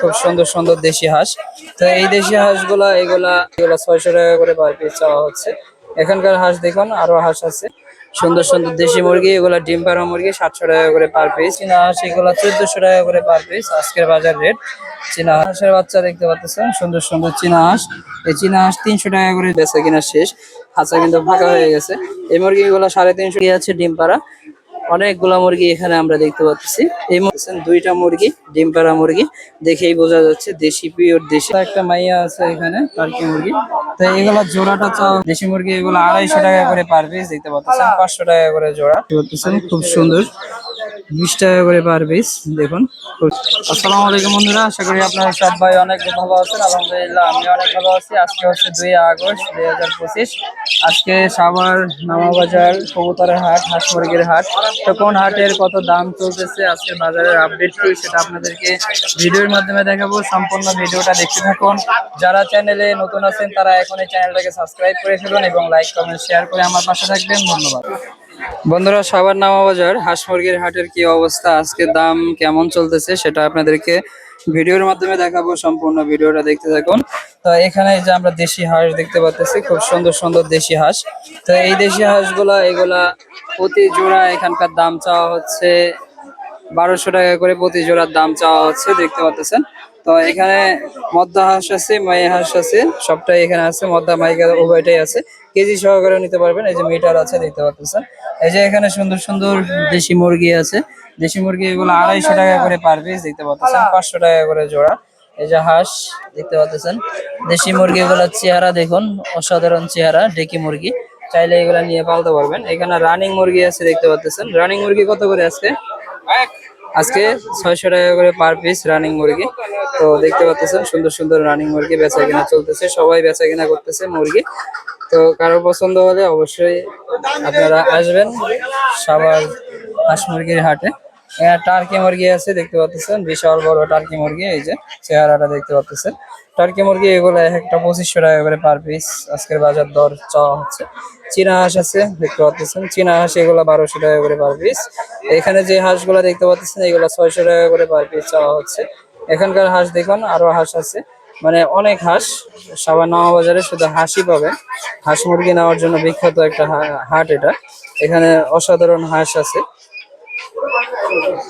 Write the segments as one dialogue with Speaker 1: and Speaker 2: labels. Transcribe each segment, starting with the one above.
Speaker 1: খুব সুন্দর সুন্দর দেশি হাঁস। তো এই দেশি হাঁসগুলা, এগুলা এগুলা ছয়শো টাকা করে পার পিস চাওয়া হচ্ছে। এখানকার হাঁস দেখুন, আরও হাঁস আছে। সুন্দর সুন্দর দেশি মুরগি, এগুলা ডিম পাড়া মুরগি, সাতশো টাকা করে পার পিস চীনা হাঁস এগুলা চোদ্দশো টাকা করে পার পিস আজকের বাজার রেট চীনা হাঁসের বাচ্চা দেখতে পাচ্ছেন সুন্দর সুন্দর চীনা হাঁস। এই চীনা হাঁস তিনশো টাকা করে বেচা কিনা শেষ। খাঁচা কিন্তু ফাঁকা হয়ে গেছে। এই মুরগি মুরগিগুলো সাড়ে তিনশো আছে ডিম পাড়া। অনেকগুলা মুরগি এখানে আমরা দেখতে পাচ্ছি। এই মুরগি দুইটা মুরগি ডিম পাড়া মুরগি। দেখেই বোঝা যাচ্ছে দেশি পিওর দেশি একটা মাইয়া আছে এখানে টার্কি মুরগি? তো এগুলা জোড়াটা চাও দেশি মুরগি এগুলো আড়াইশো টাকা করে পার পিস দেখতে পাচ্ছেন পাঁচশো টাকা করে জোড়া। দেখতে পাচ্ছেন খুব সুন্দর। বিশ টাকা করে পার পিস দেখুন। আসসালামু আলাইকুম বন্ধুরা, আশা করি আপনারা সবাই অনেক ভালো আছেন, আলহামদুলিল্লাহ আমি অনেক ভালো আছি। আজকে হচ্ছে দুই আগস্ট দুই হাজার পঁচিশ। আজকে সাভার নামাবাজার কবুতরের হাট, হাঁস মুরগির হাট। তো কোন হাটের কত দাম চলতেছে, আজকে বাজারের আপডেট কি, সেটা আপনাদেরকে ভিডিওর মাধ্যমে দেখাবো। সম্পূর্ণ ভিডিওটা দেখতে থাকুন। যারা চ্যানেলে নতুন আছেন, তারা এখন এই চ্যানেলটাকে সাবস্ক্রাইব করে ফেলুন এবং লাইক কমেন্ট শেয়ার করে আমার পাশে থাকবেন। ধন্যবাদ। বন্ধুরা, সবার নামা বাজার হাঁস মুরগির হাটের কি অবস্থা? আজকে দাম কেমন চলতেছে সেটা আপনাদেরকে ভিডিওর মাধ্যমে দেখাবো, সম্পূর্ণ ভিডিওটা দেখতে থাকুন। তো এখানে যে আমরা দেশি হাঁস দেখতে পাচ্ছি খুব সুন্দর সুন্দর দেশি হাঁস। তো এই দেশি হাঁসগুলা, এগুলা প্রতি জোড়া এখানকার দাম চাওয়া হচ্ছে বারোশো টাকা করে প্রতি জোড়ার দাম চাওয়া হচ্ছে, দেখতে পাচ্ছেন। তো এখানে মদ্দা হাঁস আছে মাই হাঁস আছে, সবটাই এখানে আছে, মদ্দা মাইকা উভয়টাই আছে। কেজি সহকারে নিতে পারবেন, এই যে মিটার আছে, দেখতে পাচ্ছেন। এই যে এখানে সুন্দর সুন্দর দেশি মুরগি আছে। দেশি মুরগি এগুলো আড়াইশো টাকা করে পার পিস দেখতে পাচ্ছেন, পাঁচশো টাকা করে জোড়া। এই যে হাঁস, দেখতে পাচ্ছেন। দেশি মুরগি এগুলোর চেহারা দেখুন, অসাধারণ চেহারা ডেকি মুরগি। চাইলে এগুলা নিয়ে পালতে পারবেন। এখানে রানিং মুরগি আছে, দেখতে পাচ্ছেন। রানিং মুরগি কত করে আজকে? আজকে ছয়শো টাকা করে পার পিস রানিং মুরগি। তো দেখতে পাচ্ছেন, সুন্দর সুন্দর রানিং মুরগি বেচা কিনা চলতেছে, সবাই বেচা কিনা করতেছে মুরগি। তো কারও পছন্দ হলে অবশ্যই আপনারা আসবেন সবার হাঁস মুরগির হাটে। টার্কি মুরগি আছে, দেখতে পাচ্ছেন। বিশাল বড় টার্কি মুরগি, এই যে চেহারাটা দেখতে পাচ্ছেন। টার্কি মুরগি এগুলো একটা পঁচিশশো টাকা করে পার পিস আজকের বাজার দর চাওয়া হচ্ছে। চীনা হাঁস আছে, দেখতে পাচ্ছেন। চীনা হাঁস এগুলো বারোশো টাকা করে পার পিস এখানে যে হাঁসগুলো দেখতে পাচ্ছেন, এগুলো ছয়শো টাকা করে পার পিস চাওয়া হচ্ছে। এখানকার হাঁস দেখুন, আরও হাঁস আছে। মানে অনেক হাঁস সাবার বাজারে শুধু হাঁসই পাবে। হাঁস মুরগি নেওয়ার জন্য বিখ্যাত একটা হাট এটা। এখানে অসাধারণ হাঁস আছে।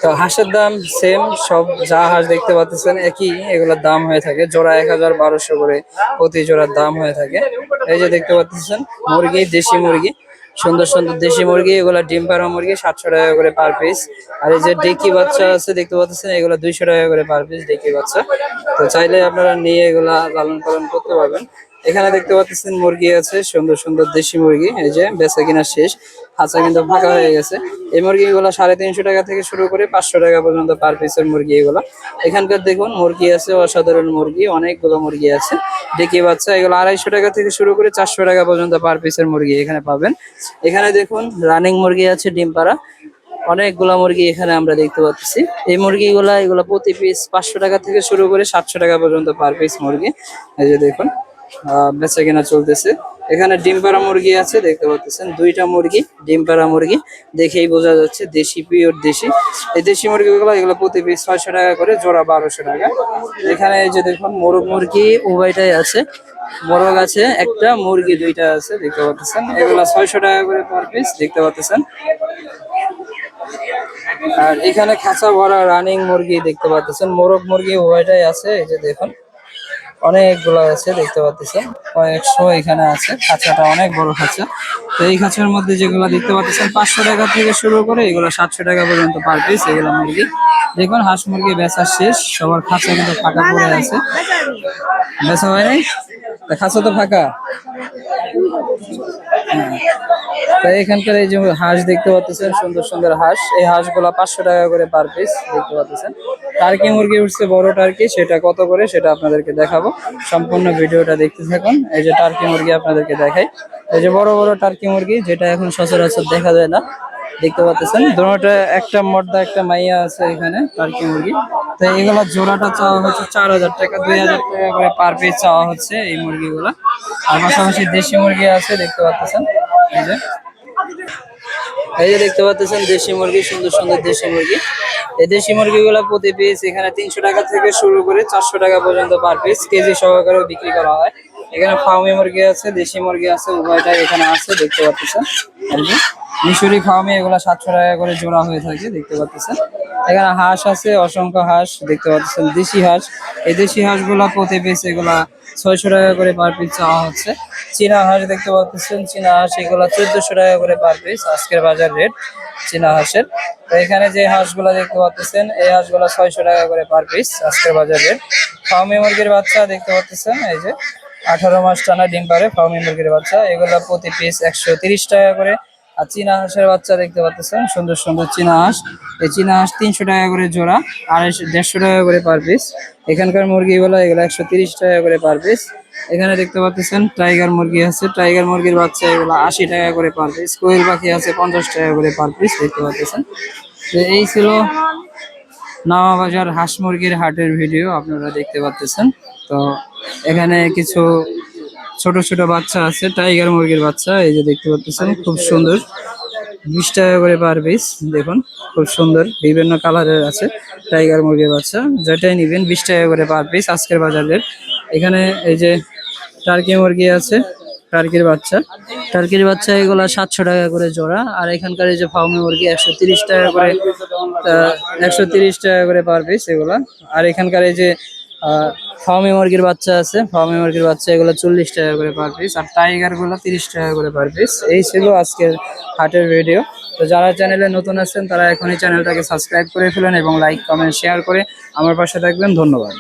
Speaker 1: তো হাঁসের দাম সেম সব যা হাঁস দেখতে পাচ্ছেন একই, এগুলোর দাম হয়ে থাকে। জোড়া এক হাজার বারোশো করে প্রতি জোড়ার দাম হয়ে থাকে। এই যে দেখতে পাচ্ছেন, মুরগি, দেশি মুরগি, সুন্দর সুন্দর দেশি মুরগি, এগুলা ডিম পাড়া মুরগি, সাতশো টাকা করে পার পিস আর এই যে ডেকি বাচ্চা আছে, দেখতে পাচ্ছেন, এগুলো দুইশো টাকা করে পার পিস ডেকি বাচ্চা। তো চাইলে আপনারা নিয়ে এগুলা লালন পালন করতে পারবেন। এখানে দেখতে পাচ্ছেন মুরগি আছে, সুন্দর সুন্দর দেশি মুরগি, এই যে বেচা কিনা শেষ খাঁচা কিন্তু ফাঁকা হয়ে গেছে। এই মুরগিগুলো সাড়ে তিনশো টাকা থেকে শুরু করে পাঁচশো টাকা পর্যন্ত পার পিসের মুরগি এগুলো। এখানকার দেখুন, মুরগি আছে, অসাধারণ মুরগি, অনেকগুলো মুরগি আছে। ডেকি বাচ্চা, এগুলো আড়াইশো টাকা থেকে শুরু করে চারশো টাকা পর্যন্ত পার পিসের মুরগি এখানে পাবেন। এখানে দেখুন রানিং মুরগি আছে, ডিম পাড়া। অনেকগুলা মুরগি এখানে আমরা দেখতে পাচ্ছি। এই মুরগিগুলা, এগুলো প্রতি পিস পাঁচশো টাকা থেকে শুরু করে সাতশো টাকা পর্যন্ত পার পিস মুরগি। এই যে দেখুন বেচা কেনা চলতেছে। এখানে ডিম পাড়া মুরগি আছে, দেখতে পাচ্ছেন। দুইটা মুরগি, ডিম পাড়া মুরগি। দেখেই বোঝা যাচ্ছে দেশি, পিওর দেশি। এই দেশি মুরগিগুলো, এগুলো প্রতি পিস ছয়শো টাকা করে, জোড়া বারোশো টাকা। এখানে যে দেখুন, মোরগ মুরগি উভয়টাই আছে। মোরগ আছে, একটা মুরগি দুইটা আছে, দেখতে পাচ্ছেন। এগুলো ছয়শো টাকা করে পার পিস দেখতে পাচ্ছেন। আর এখানে খাঁচা ভরা রানিং মুরগি দেখতে পাচ্ছেন। মোরগ মুরগি উভয়টাই আছে, এই যে দেখুন। অনেকগুলো আছে, দেখতে পাচ্ছেন কয়েকশো এখানে আছে, খাঁচাটা অনেক বড় খাঁচা। তো এই খাঁচার মধ্যে যেগুলো দেখতে পাচ্ছেন পাঁচশো টাকা থেকে শুরু করে এগুলো সাতশো টাকা পর্যন্ত পার পিস এগুলো মুরগি। দেখুন, হাঁস মুরগি বেচা শেষ, সবার খাঁচা কিন্তু ফাঁকা পড়ে আছে। বেচা হয়নি? খাঁচা তো ফাঁকা। তাই এখানকার এই যে হাঁস দেখতে পাচ্ছেন সুন্দর সুন্দর হাঁস। এই হাঁসগুলা পাঁচশো টাকা করে পার পিস দেখতে পাচ্ছেন টার্কি মুরগি উঠছে, বড় টার্কি, সেটা কত করে সেটা আপনাদেরকে দেখাবো। সম্পূর্ণ ভিডিওটা দেখতে থাকুন। এই যে টার্কি মুরগি আপনাদেরকে দেখাই। এই যে বড় বড় টার্কি মুরগি, যেটা এখন সচরাচর দেখা যায় না। দেখতে পাচ্ছেন? দুটোটা, একটা মর্দা, একটা মাইয়া আছে এখানে, টার্কি মুরগি। তো এগুলা জোড়াটা চাওয়া হচ্ছে চার হাজার টাকা, দুই হাজার টাকা করে পার পিস চাওয়া হচ্ছে এই মুরগিগুলা। আর পাশাপাশি দেশি মুরগি আছে, দেখতে পাচ্ছেন? এই যে। এই যে দেখতে পাচ্ছেন দেশি মুরগি, সুন্দর সুন্দর দেশি মুরগি। দেশি মুরগিগুলো প্রতি পিস এখানে তিনশো টাকা থেকে শুরু করে চারশো টাকা পর্যন্ত পার পিস কেজি সহকারেও বিক্রি করা হয়। এখানে ফার্মি মুরগি আছে, দেশি মুরগি আছে, উভয়টাই এখানে আছে, দেখতে পাচ্ছেন। আর কি? মিশরি ফার্মে এগুলো সাতশো টাকা করে জোড়া হয়ে থাকে, দেখতে পাচ্ছেন। এখানে হাঁস আছে, অসংখ্য হাঁস, দেখতে পাচ্ছেন। দেশি হাঁস। এই দেশি হাঁসগুলা প্রতি পিস এগুলা ছয়শো টাকা করে পার পিস চাওয়া হচ্ছে। চীনা হাঁস দেখতে পাচ্ছেন, চীনা হাঁস এগুলা চোদ্দশো টাকা করে পার পিস আজকের বাজার রেট চীনা হাঁসের। তো এখানে যে হাঁসগুলা দেখতে পাচ্ছেন, এই হাঁসগুলা ছয়শো টাকা করে পার পিস আজকের বাজার রেট ফার্মি মুরগির বাচ্চা দেখতে পাচ্ছেন, এই যে আঠারো মাস টানা ডিম পারে ফার্মি মুরগির বাচ্চা, এগুলা প্রতি পিস একশো টাকা করে আর চীনা হাঁসের বাচ্চা দেখতে পাচ্ছেন সুন্দর সুন্দর চীনা হাঁস। এই চীনা হাঁস তিনশো টাকা করে জোড়া, আড়াইশো, দেড়শো টাকা করে পার পিস এখানকার মুরগিগুলো এগুলো একশো তিরিশ টাকা করে পার পিস এখানে দেখতে পাচ্ছেন টাইগার মুরগি আছে টাইগার মুরগির বাচ্চা এগুলো আশি টাকা করে পার পিস কোয়েল পাখি আছে, পঞ্চাশ টাকা করে পার পিস দেখতে পাচ্ছেন তো এই ছিল নামাবাজার হাঁস মুরগির হাটের ভিডিও, আপনারা দেখতে পাচ্ছেন তো এখানে কিছু ছোট ছোট বাচ্চা আছে, টাইগার মুরগির বাচ্চা, এই যে দেখতে পাচ্ছেন, খুব সুন্দর। বিশ টাকা করে পার পিস, দেখুন, খুব সুন্দর, বিভিন্ন কালারের আছে টাইগার মুরগির বাচ্চা। যেটাই নিবেন, বিশ টাকা করে পার পিস, আজকের বাজারের এখানে এই যে টার্কি মুরগি আছে, টার্কির বাচ্চা। টার্কির বাচ্চা এগুলা সাতশো টাকা করে জোড়া, আর এখানকার এই যে ফার্মি মুরগি একশো তিরিশ টাকা করে একশো তিরিশ টাকা করে পার পিস এগুলা। আর এখানকার এই যে ফার্মি মুরগির বাচ্চা আছে। ফার্মি মুরগির বাচ্চা, এগুলো চল্লিশ টাকা করে পার পিস আর টাইগারগুলো তিরিশ টাকা করে পার পিস এই ছিল আজকের হাটের ভিডিও তো যারা চ্যানেলে নতুন আছেন, তারা এখনই চ্যানেলটাকে সাবস্ক্রাইব করে ফেলেন এবং লাইক কমেন্ট শেয়ার করে আমার পাশে থাকবেন। ধন্যবাদ।